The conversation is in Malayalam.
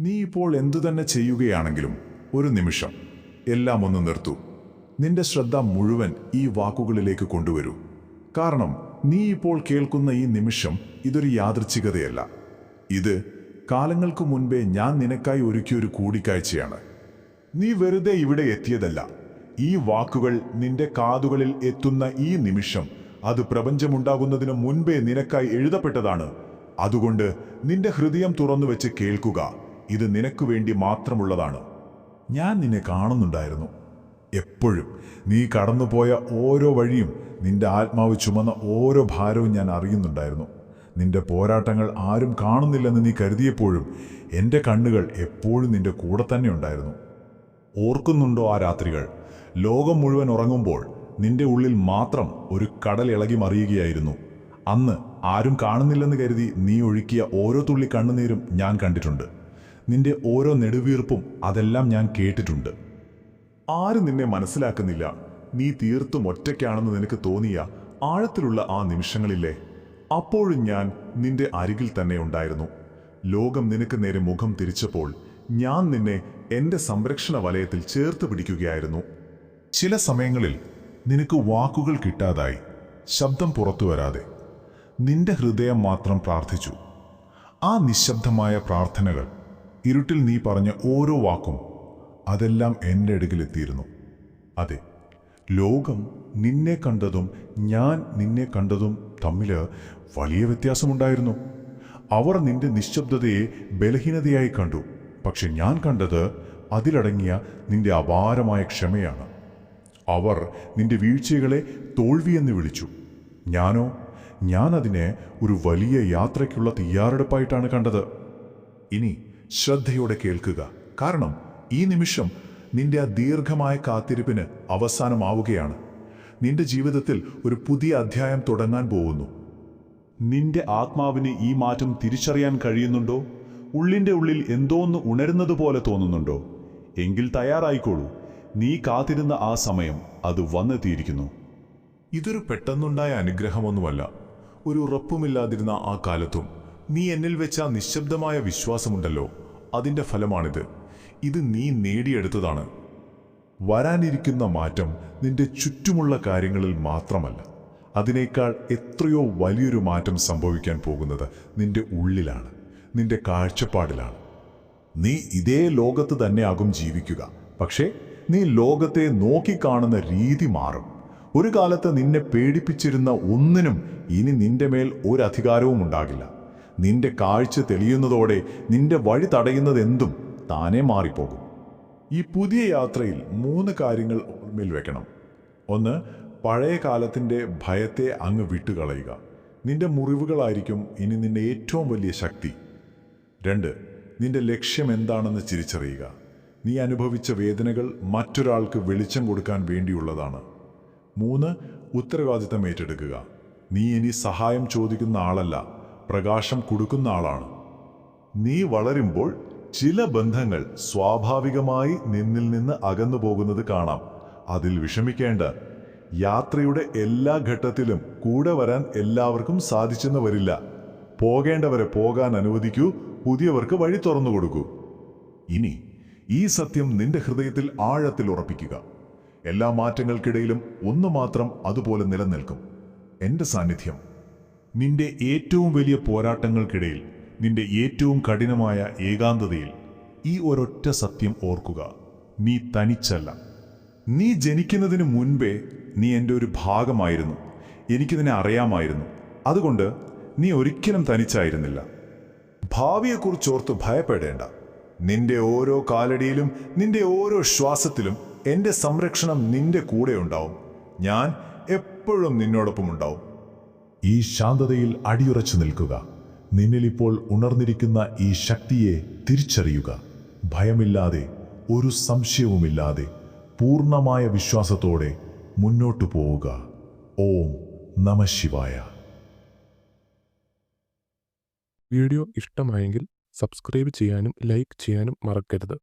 നീ ഇപ്പോൾ എന്തുതന്നെ ചെയ്യുകയാണെങ്കിലും ഒരു നിമിഷം. എല്ലാം ഒന്ന് നിർത്തു. നിന്റെ ശ്രദ്ധ മുഴുവൻ ഈ വാക്കുകളിലേക്ക് കൊണ്ടുവരൂ. കാരണം നീ ഇപ്പോൾ കേൾക്കുന്ന ഈ നിമിഷം ഇതൊരു യാദൃച്ഛികതയല്ല. ഇത് കാലങ്ങൾക്ക് മുൻപേ ഞാൻ നിനക്കായി ഒരുക്കിയൊരു കൂടിക്കാഴ്ചയാണ്. നീ വെറുതെ ഇവിടെ എത്തിയതല്ല. ഈ വാക്കുകൾ നിന്റെ കാതുകളിൽ എത്തുന്ന ഈ നിമിഷം അത് പ്രപഞ്ചമുണ്ടാകുന്നതിന് മുൻപേ നിനക്കായി എഴുതപ്പെട്ടതാണ്. അതുകൊണ്ട് നിന്റെ ഹൃദയം തുറന്നു വെച്ച് കേൾക്കുക. ഇത് നിനക്കു വേണ്ടി മാത്രമുള്ളതാണ്. ഞാൻ നിന്നെ കാണുന്നുണ്ടായിരുന്നു. എപ്പോഴും നീ കടന്നുപോയ ഓരോ വഴിയും നിന്റെ ആത്മാവ് ചുമന്ന ഓരോ ഭാരവും ഞാൻ അറിയുന്നുണ്ടായിരുന്നു. നിന്റെ പോരാട്ടങ്ങൾ ആരും കാണുന്നില്ലെന്ന് നീ കരുതിയപ്പോഴും എന്റെ കണ്ണുകൾ എപ്പോഴും നിന്റെ കൂടെ തന്നെ ഉണ്ടായിരുന്നു. ഓർക്കുന്നുണ്ടോ ആ രാത്രികൾ? ലോകം മുഴുവൻ ഉറങ്ങുമ്പോൾ നിന്റെ ഉള്ളിൽ മാത്രം ഒരു കടൽ ഇളകി മറിയുകയായിരുന്നു. അന്ന് ആരും കാണുന്നില്ലെന്ന് കരുതി നീ ഒഴുക്കിയ ഓരോ തുള്ളി കണ്ണുനീരും ഞാൻ കണ്ടിട്ടുണ്ട്. നിന്റെ ഓരോ നെടുവീർപ്പും അതെല്ലാം ഞാൻ കേട്ടിട്ടുണ്ട്. ആരും നിന്നെ മനസ്സിലാക്കുന്നില്ല. നീ തീർത്തും ഒറ്റയ്ക്കാണെന്ന് നിനക്ക് തോന്നിയ ആഴത്തിലുള്ള ആ നിമിഷങ്ങളില്ലേ? അപ്പോഴും ഞാൻ നിന്റെ അരികിൽ തന്നെ ഉണ്ടായിരുന്നു. ലോകം നിനക്ക് നേരെ മുഖം തിരിച്ചപ്പോൾ ഞാൻ നിന്നെ എന്റെ സംരക്ഷണ വലയത്തിൽ ചേർത്ത് പിടിക്കുകയായിരുന്നു. ചില സമയങ്ങളിൽ നിനക്ക് വാക്കുകൾ കിട്ടാതായി ശബ്ദം പുറത്തു വരാതെ. നിന്റെ ഹൃദയം മാത്രം പ്രാർത്ഥിച്ചു. ആ നിശബ്ദമായ പ്രാർത്ഥനകൾ ഇരുട്ടിൽ നീ പറഞ്ഞ ഓരോ വാക്കും അതെല്ലാം എന്റെ അടുക്കിലെത്തിയിരുന്നു അതെ ലോകം നിന്നെ കണ്ടതും ഞാൻ നിന്നെ കണ്ടതും തമ്മിൽ വലിയ വ്യത്യാസമുണ്ടായിരുന്നു. അവർ നിന്റെ നിശബ്ദതയെ ബലഹീനതയായി കണ്ടു. പക്ഷെ ഞാൻ കണ്ടത് അതിലടങ്ങിയ നിന്റെ അപാരമായ ക്ഷമയാണ്. അവർ നിന്റെ വീഴ്ചകളെ തോൽവിയെന്ന് വിളിച്ചു. ഞാനോ? ഞാനതിനെ ഒരു വലിയ യാത്രയ്ക്കുള്ള തയ്യാറെടുപ്പായിട്ടാണ് കണ്ടത്. ഇനി ശ്രദ്ധയോടെ കേൾക്കുക. കാരണം ഈ നിമിഷം നിന്റെ ആ ദീർഘമായ കാത്തിരിപ്പിന് അവസാനമാവുകയാണ്. നിന്റെ ജീവിതത്തിൽ ഒരു പുതിയ അധ്യായം തുടങ്ങാൻ പോകുന്നു. നിന്റെ ആത്മാവിന് ഈ മാറ്റം തിരിച്ചറിയാൻ കഴിയുന്നുണ്ടോ? ഉള്ളിന്റെ ഉള്ളിൽ എന്തോന്ന് ഉണരുന്നത് പോലെ തോന്നുന്നുണ്ടോ? എങ്കിൽ തയ്യാറായിക്കോളൂ. നീ കാത്തിരുന്ന ആ സമയം അത് വന്നെത്തിയിരിക്കുന്നു. ഇതൊരു പെട്ടെന്നുണ്ടായ അനുഗ്രഹമൊന്നുമല്ല. ഒരു ഉറപ്പുമില്ലാതിരുന്ന ആ കാലത്തും. നീ എന്നിൽ വെച്ച നിശബ്ദമായ വിശ്വാസമുണ്ടല്ലോ. അതിന്റെ ഫലമാണിത്. ഇത് നീ നേടിയെടുത്തതാണ്. വരാനിരിക്കുന്ന മാറ്റം നിന്റെ ചുറ്റുമുള്ള കാര്യങ്ങളിൽ മാത്രമല്ല. അതിനേക്കാൾ എത്രയോ വലിയൊരു മാറ്റം സംഭവിക്കാൻ പോകുന്നത് നിന്റെ ഉള്ളിലാണ് നിന്റെ കാഴ്ചപ്പാടിലാണ്. നീ ഇതേ ലോകത്ത് തന്നെയാകും ജീവിക്കുക. പക്ഷേ നീ ലോകത്തെ നോക്കിക്കാണുന്ന രീതി മാറും. ഒരു കാലത്ത് നിന്നെ പേടിപ്പിച്ചിരുന്ന ഒന്നിനും ഇനി നിന്റെ മേൽ ഒരു അധികാരവും ഉണ്ടാകില്ല. നിന്റെ കാഴ്ച തെളിയുന്നതോടെ നിന്റെ വഴി തടയുന്നതെന്തും താനേ മാറിപ്പോകും. ഈ പുതിയ യാത്രയിൽ മൂന്ന് കാര്യങ്ങൾ ഓർമ്മയിൽ വെക്കണം. ഒന്ന് പഴയ കാലത്തിന്റെ ഭയത്തെ അങ്ങ് വിട്ടുകളയുക. നിന്റെ മുറിവുകളായിരിക്കും ഇനി നിന്റെ ഏറ്റവും വലിയ ശക്തി. രണ്ട് നിന്റെ ലക്ഷ്യം എന്താണെന്ന് തിരിച്ചറിയുക നീ അനുഭവിച്ച വേദനകൾ മറ്റൊരാൾക്ക് വെളിച്ചം കൊടുക്കാൻ വേണ്ടിയുള്ളതാണ്. മൂന്ന് ഉത്തരവാദിത്തം ഏറ്റെടുക്കുക. നീ ഇനി സഹായം ചോദിക്കുന്ന ആളല്ല. പ്രകാശം കൊടുക്കുന്ന ആളാണ്. നീ വളരുമ്പോൾ ചില ബന്ധങ്ങൾ സ്വാഭാവികമായി നിന്നിൽ നിന്ന് അകന്നു പോകുന്നത് കാണാം. അതിൽ വിഷമിക്കേണ്ട. യാത്രയുടെ എല്ലാ ഘട്ടത്തിലും കൂടെ വരാൻ എല്ലാവർക്കും സാധിച്ചെന്ന് വരില്ല പോകേണ്ടവരെ പോകാൻ അനുവദിക്കൂ പുതിയവർക്ക് വഴി തുറന്നു കൊടുക്കൂ. ഇനി ഈ സത്യം നിന്റെ ഹൃദയത്തിൽ ആഴത്തിൽ ഉറപ്പിക്കുക. എല്ലാ മാറ്റങ്ങൾക്കിടയിലും ഒന്ന് മാത്രം അതുപോലെ നിലനിൽക്കും. എന്റെ സാന്നിധ്യം. നിന്റെ ഏറ്റവും വലിയ പോരാട്ടങ്ങൾക്കിടയിൽ നിന്റെ ഏറ്റവും കഠിനമായ ഏകാന്തതയിൽ ഈ ഒരൊറ്റ സത്യം ഓർക്കുക. നീ തനിച്ചല്ല. നീ ജനിക്കുന്നതിന് മുൻപേ നീ എന്റെ ഒരു ഭാഗമായിരുന്നു. എനിക്കിതിനെ അറിയാമായിരുന്നു. അതുകൊണ്ട് നീ ഒരിക്കലും തനിച്ചായിരുന്നില്ല. ഭാവിയെക്കുറിച്ചോർത്ത് ഭയപ്പെടേണ്ട. നിന്റെ ഓരോ കാലടിയിലും നിന്റെ ഓരോ ശ്വാസത്തിലും എന്റെ സംരക്ഷണം നിന്റെ കൂടെ ഉണ്ടാവും. ഞാൻ എപ്പോഴും നിന്നോടൊപ്പം ഉണ്ടാവും. ഈ ശാന്തതയിൽ അടിയുറച്ചു നിൽക്കുക. നിന്നിലിപ്പോൾ ഉണർന്നിരിക്കുന്ന ഈ ശക്തിയെ തിരിച്ചറിയുക. ഭയമില്ലാതെ ഒരു സംശയവുമില്ലാതെ പൂർണമായ വിശ്വാസത്തോടെ മുന്നോട്ടു പോവുക. ഓം നമ ശിവായ. വീഡിയോ ഇഷ്ടമായെങ്കിൽ സബ്സ്ക്രൈബ് ചെയ്യാനും ലൈക്ക് ചെയ്യാനും മറക്കരുത്.